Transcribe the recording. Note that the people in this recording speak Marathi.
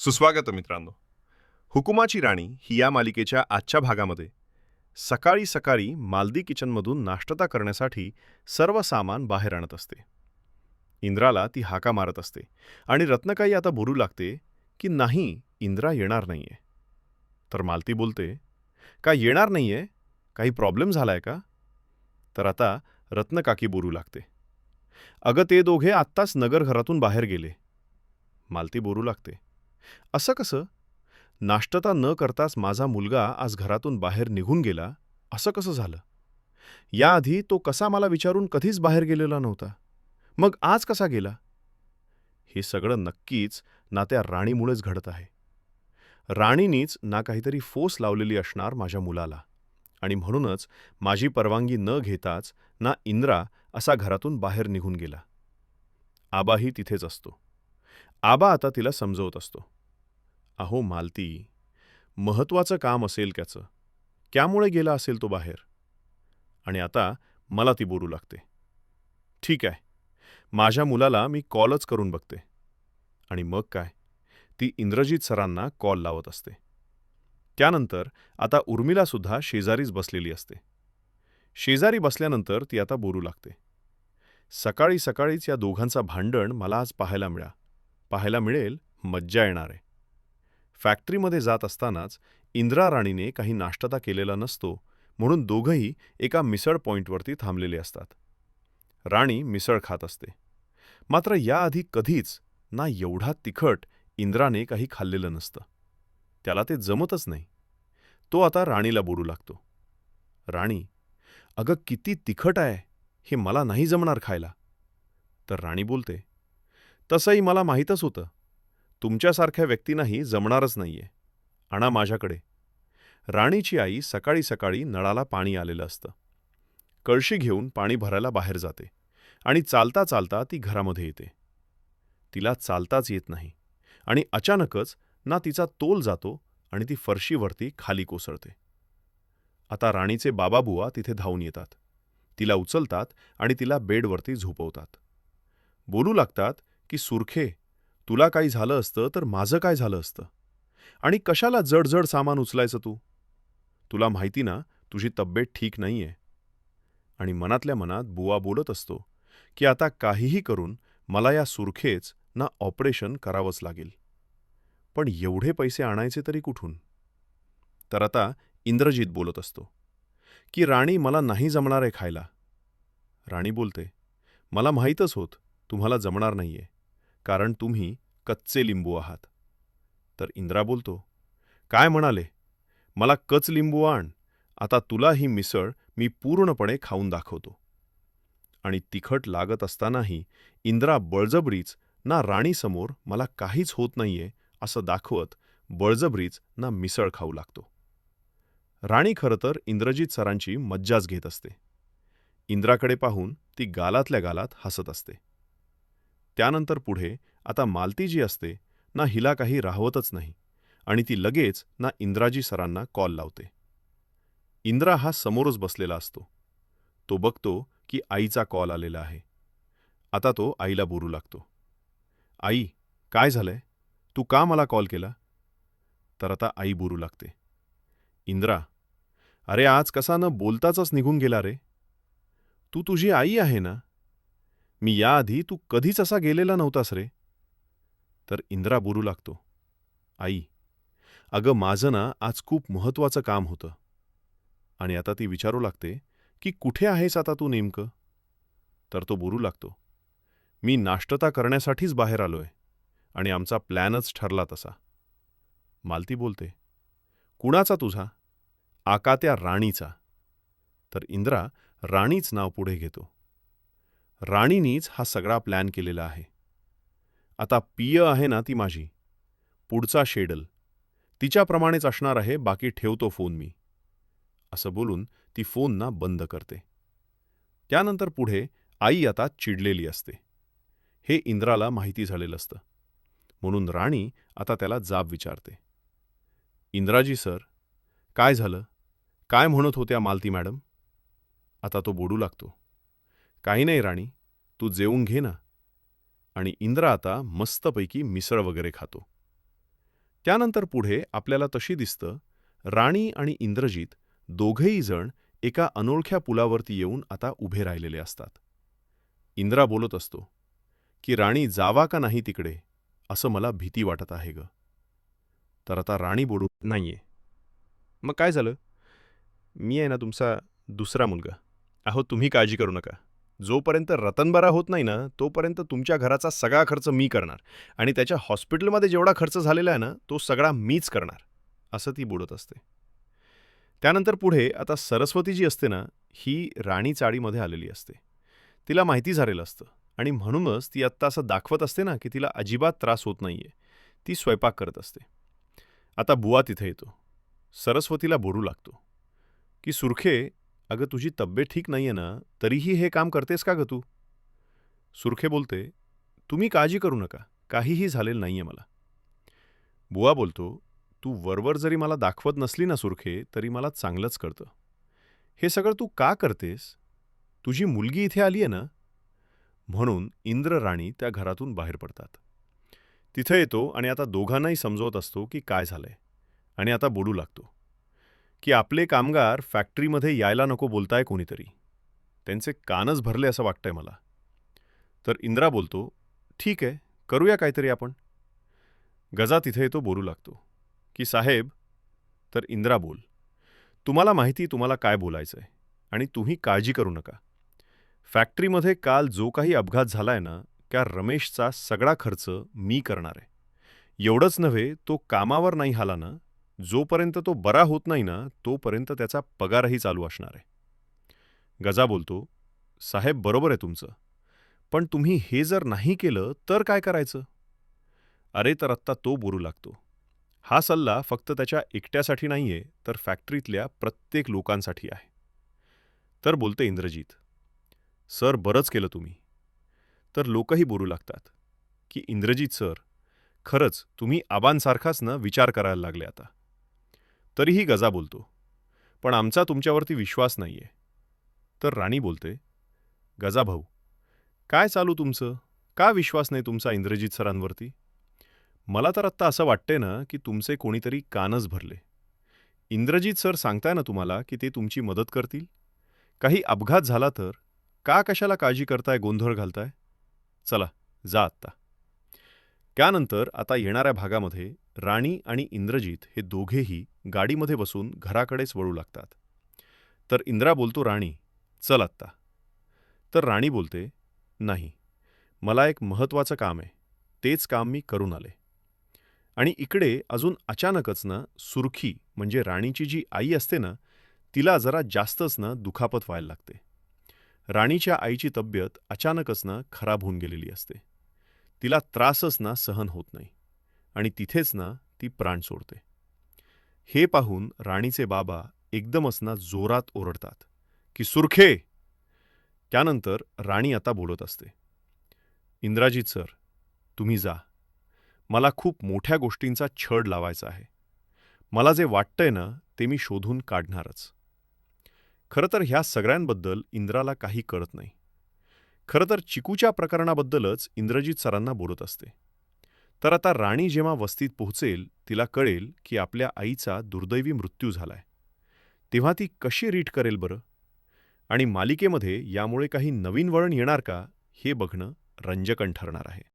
सुस्वागत मित्रांनो. हुकुमाची राणी ही या मालिकेच्या आजच्या भागामध्ये. सकाळी सकाळी मालदी किचनमधून नाश्तता करण्यासाठी सर्व सामान बाहेर आणत असते. इंद्राला ती हाका मारत असते आणि रत्नकाई आता बोलू लागते की नाही इंद्रा येणार नाहीये. तर मालती बोलते का येणार नाहीये? काही प्रॉब्लेम झालाय का? तर आता रत्नकाकी बोलू लागते अगं ते दोघे आत्ताच नगरघरातून बाहेर गेले. मालती बोलू लागते असं कसं? नाश्तता न करताच माझा मुलगा आज घरातून बाहेर निघून गेला असं कसं झालं? याआधी तो कसा मला विचारून कधीच बाहेर गेलेला नव्हता. मग आज कसा गेला? हे सगळं नक्कीच ना त्या राणीमुळेच घडत आहे. राणीनीच ना काहीतरी फोस लावलेली असणार माझ्या मुलाला आणि म्हणूनच माझी परवानगी न घेताच ना इंद्रा असा घरातून बाहेर निघून गेला. आबाही तिथेच असतो. आबा आता तिला समजवत असतो. अहो मालती महत्वाचं काम असेल त्याचं. त्यामुळे गेला असेल तो बाहेर. आणि आता मला ती बोलू लागते. ठीक आहे. माझ्या मुलाला मी कॉलच करून बघते. आणि मग काय? ती इंद्रजीत सरांना कॉल लावत असते. त्यानंतर आता उर्मिलासुद्धा शेजारीच बसलेली असते. शेजारी बसल्यानंतर ती आता बोलू लागते. सकाळी सकाळीच या दोघांचा भांडण मला आज पाहायला मिळा. पाहायला मिळेल मज्जा येणार. आहे फॅक्टरीमध्ये जात असतानाच इंद्रा राणीने काही नाश्तता केलेला नसतो म्हणून दोघंही एका मिसळ पॉईंटवरती थांबलेले असतात. राणी मिसळ खात असते. मात्र याआधी कधीच ना एवढा तिखट इंद्राने काही खाल्लेलं नसतं. त्याला ते जमतच नाही. तो आता राणीला बोलू लागतो. राणी अगं किती तिखट आहे हे मला नाही जमणार खायला. तर राणी बोलते तसंही मला माहीतच होतं. तुमच्यासारख्या व्यक्तींनाही जमणारच नाहीये. आणा माझ्याकडे. राणीची आई सकाळी सकाळी नळाला पाणी आलेलं असतं. कळशी घेऊन पाणी भरायला बाहेर जाते आणि चालता चालता ती घरामध्ये येते. तिला चालताच येत नाही आणि अचानकच ना तिचा तोल जातो आणि ती फरशीवरती खाली कोसळते. आता राणीचे बाबाबुवा तिथे धावून येतात. तिला उचलतात आणि तिला बेडवरती झोपवतात. बोलू लागतात की सुरखे तुला काही झालं असतं तर माझं काय झालं असतं? आणि कशाला जडजड सामान उचलायचं तू? तुला माहिती ना तुझी तब्येत ठीक नाहीये. आणि मनातल्या मनात बुवा बोलत असतो की आता काहीही करून मला या सुरखेच ना ऑपरेशन करावंच लागेल. पण एवढे पैसे आणायचे तरी कुठून? तर आता इंद्रजीत बोलत असतो की राणी मला नाही जमणार आहे खायला. राणी बोलते मला माहीतच होत तुम्हाला जमणार नाहीये. कारण तुम्ही कच्चे लिंबू आहात. तर इंद्रा बोलतो काय म्हणाले? मला कच लिंबू आण आता तुला ही मिसळ मी पूर्णपणे खाऊन दाखवतो. आणि तिखट लागत असतानाही इंद्रा बळजबरीच ना राणीसमोर मला काहीच होत नाहीये असं दाखवत बळजबरीच ना मिसळ खाऊ लागतो. राणी खरं तर इंद्रजित सरांची मज्जाच घेत असते. इंद्राकडे पाहून ती गालातल्या गालात हसत असते. त्यानंतर पुढे आता मालती जी असते ना हिला काही राहवतच नाही आणि ती लगेच ना इंद्राजी सरांना कॉल लावते. इंद्रा हा समोरच बसलेला असतो. तो बघतो की आईचा कॉल आलेला आहे. आता तो आईला बोलू लागतो. आई काय झालंय? तू का मला कॉल केला? तर आता आई बोलू लागते. इंद्रा अरे आज कसा न बोलताच निघून गेला रे. तू तुझी आई आहे ना? मी याआधी तू कधीच असा गेलेला नव्हतास रे. तर इंद्रा बोलू लागतो. आई अगं माझं ना आज खूप महत्त्वाचं काम होतं. आणि आता ती विचारू लागते की कुठे आहेस आता तू नेमकं? तर तो बोलू लागतो. मी नाश्तता करण्यासाठीच बाहेर आलोय. आणि आमचा प्लॅनच ठरला तसा. मालती बोलते. कुणाचा तुझा? आकात्या राणीचा. तर इंद्रा राणीच नाव पुढे घेतो. राणीनीच हा सगळा प्लॅन केलेला आहे. आता पिय आहे ना ती माझी. पुढचा शेडल. तिच्याप्रमाणेच असणार आहे बाकी ठेवतो फोन मी. असं बोलून ती फोन ना बंद करते. त्यानंतर पुढे आई आता चिडलेली असते. हे इंद्राला माहिती झालेलं असतं. म्हणून राणी आता त्याला जाब विचारते. इंद्राजी सर काय झालं? काय म्हणत होत्या मालती मॅडम? आता तो बोडू लागतो. काही नाही राणी तू जेवून घे ना. आणि इंद्रा आता मस्तपैकी मिसळ वगैरे खातो. त्यानंतर पुढे आपल्याला तशी दिसतं राणी आणि इंद्रजीत दोघेही जण एका अनोळख्या पुलावरती येऊन आता उभे राहिलेले असतात. इंद्रा बोलत असतो की राणी जावा का नाही तिकडे? असं मला भीती वाटत आहे ग. तर आता राणी बोलू नाहीये. मग काय झालं? मी आहे ना तुमचा दुसरा मुलगा. अहो तुम्ही काळजी करू नका. जोपर्यंत रतनबरा होत नाही ना तोपर्यंत तुमच्या घराचा सगळा खर्च मी करणार आणि त्याच्या हॉस्पिटलमध्ये जेवढा खर्च झालेला आहे ना तो सगळा मीच करणार असं ती बुडत असते. त्यानंतर पुढे आता सरस्वती जी असते ना ही राणी चाळीमध्ये आलेली असते. तिला माहिती झालेलं असतं आणि म्हणूनच ती आत्ता असं दाखवत असते ना की तिला अजिबात त्रास होत नाहीये. ती स्वयंपाक करत असते. आता बुवा तिथे येतो. सरस्वतीला बोलू लागतो. की सुरखे अगं तुझी तब्येत ठीक नाहीये ना तरीही हे काम करतेस का ग तू? सुरखे बोलते तुम्ही काळजी करू नका काहीही झालेलं नाहीये मला. बुवा बोलतो तू वरवर जरी मला दाखवत नसली ना सुरखे तरी मला चांगलंच कळतं. हे सगळं तू का करतेस? तुझी मुलगी इथे आली आहे ना? म्हणून इंद्र राणी त्या घरातून बाहेर पडतात. तिथं येतो आणि आता दोघांनाही समजवत असतो की काय झालंय आणि आता बोलू लागतो. की आपले कामगार फॅक्टरीमध्ये यायला नको बोलताय कोणीतरी. त्यांचे कानच भरले असं वाटतंय मला. तर इंद्रा बोलतो ठीक आहे करूया काहीतरी आपण. गजा तिथे येतो बोलू लागतो. की साहेब तर इंद्रा बोल तुम्हाला माहिती तुम्हाला काय बोलायचं आहे आणि तुम्ही काळजी करू नका. फॅक्टरीमध्ये काल जो काही अपघात झालाय ना त्या रमेशचा सगळा खर्च मी करणार आहे. एवढंच नव्हे तो कामावर नाही आला ना जोपर्यंत तो बरा होत नाही ना तोपर्यंत त्याचा पगारही चालू असणार आहे. गजा बोलतो साहेब बरोबर आहे तुमचं. पण तुम्ही हे जर नाही केलं तर काय करायचं? अरे तर आत्ता तो बोलू लागतो. हा सल्ला फक्त त्याच्या एकट्यासाठी नाहीये तर फॅक्टरीतल्या प्रत्येक लोकांसाठी आहे. तर बोलते इंद्रजीत सर बरंच केलं तुम्ही. तर लोकही बोलू लागतात की इंद्रजीत सर खरंच तुम्ही आबांसारखाच ना विचार करायला लागले आता. तरीही गजा बोलतो. पण आमचा तुमच्यावरती विश्वास नाहीये. तर राणी बोलते गजा भाऊ काय चालू तुमचं? का विश्वास नाही तुमचा इंद्रजित सरांवरती? मला तर आत्ता असं वाटते ना की तुमचे कोणीतरी कानच भरले. इंद्रजित सर सांगताय ना तुम्हाला की ते तुमची मदत करतील? काही अपघात झाला तर? का कशाला काळजी करताय गोंधळ घालताय? चला जा आत्ता. त्यानंतर आता येणाऱ्या भागामध्ये राणी आणि इंद्रजीत हे दोघेही गाडीमध्ये बसून घराकडेच वळू लागतात. तर इंद्रा बोलतो राणी चल आत्ता. तर राणी बोलते नाही मला एक महत्त्वाचं काम आहे. तेच काम मी करून आले. आणि इकडे अजून अचानकच ना सुरखी म्हणजे राणीची जी आई असते ना तिला जरा जास्तच ना दुखापत व्हायला लागते. राणीच्या आईची तब्येत अचानकच ना खराब होऊन गेलेली असते. तिला त्रासच ना सहन होत नाही आणि तिथेच ना ती प्राण सोडते. हे पाहून राणीचे बाबा एकदमच ना जोरात ओरडतात की सुरखे! त्यानंतर राणी आता बोलत असते इंद्राजीत सर तुम्ही जा. मला खूप मोठ्या गोष्टींचा छड लावायचा आहे. मला जे वाटतंय ना ते मी शोधून काढणारच. खरं तर ह्या सगळ्यांबद्दल इंद्राला काही कळत नाही. खरं तर चिकूच्या प्रकरणाबद्दलच इंद्रजित सरांना बोलत असते. तर आता राणी जेव्हा वस्तीत पोहोचेल तिला कळेल की आपल्या आईचा दुर्दैवी मृत्यू झालाय. तेव्हा ती कशी रीट करेल बरं? आणि मालिकेमध्ये यामुळे काही नवीन वळण येणार का हे बघणं रंजकण ठरणार आहे.